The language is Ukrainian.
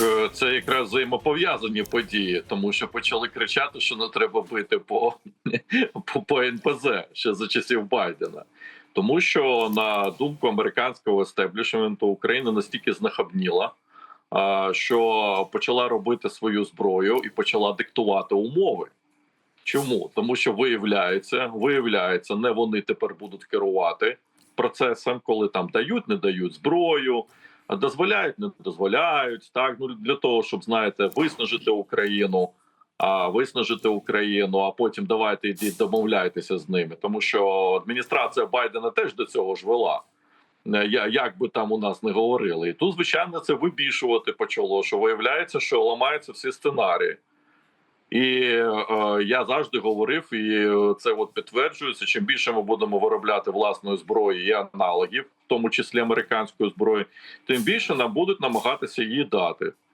е, це якраз взаємопов'язані події, тому що почали кричати, що не треба бити по, по, по НПЗ ще за часів Байдена. Тому що на думку американського естеблішменту Україна настільки знахабніла, що почала робити свою зброю і почала диктувати умови. Чому? Тому що виявляється, виявляється, не вони тепер будуть керувати процесом, коли там дають, не дають зброю, дозволяють, не дозволяють. Так ну для того, щоб знаєте, виснажити Україну, а виснажити Україну, а потім давайте йдіть, домовляйтеся з ними. Тому що адміністрація Байдена теж до цього ж вела. Е, Я як би там у нас не говорили, і тут звичайно це вибішувати почало. Що виявляється, що ламаються всі сценарії. І е, я завжди говорив, і е, це от підтверджується. Чим більше ми будемо виробляти власної зброї і аналогів, в тому числі американської зброї, тим більше нам будуть намагатися її дати.